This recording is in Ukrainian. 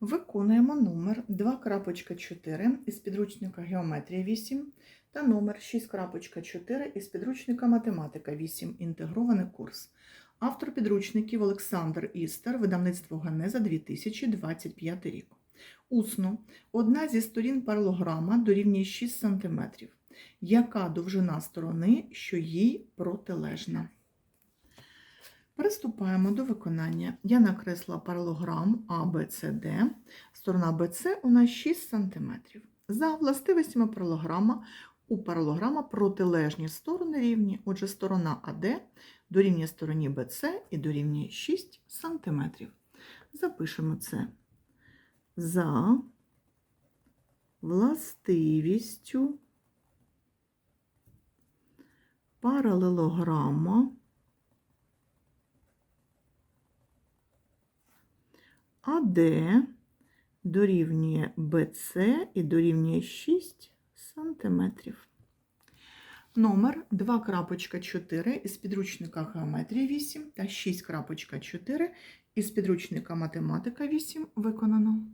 Виконуємо номер 2.4 із підручника Геометрія 8 та номер 6.4 із підручника Математика 8. Інтегрований курс. Автор підручників Олександр Істер, видавництво Ганеза 2025 рік. Усно. Одна зі сторін паралограма дорівнює 6 см. Яка довжина сторони, що їй протилежна? Приступаємо до виконання. Я накресла паралограм ABCD. Сторона BC у нас 6 см. За властивостями паралограма у паралограма протилежні сторони рівні. Отже, сторона AD дорівнює стороні BC і дорівнює 6 см. Запишемо це за властивістю паралелограма АД дорівнює БЦ і дорівнює 6 см. Номер 2.4 із підручника геометрії 8 та 6.4 із підручника Математика 8 виконано.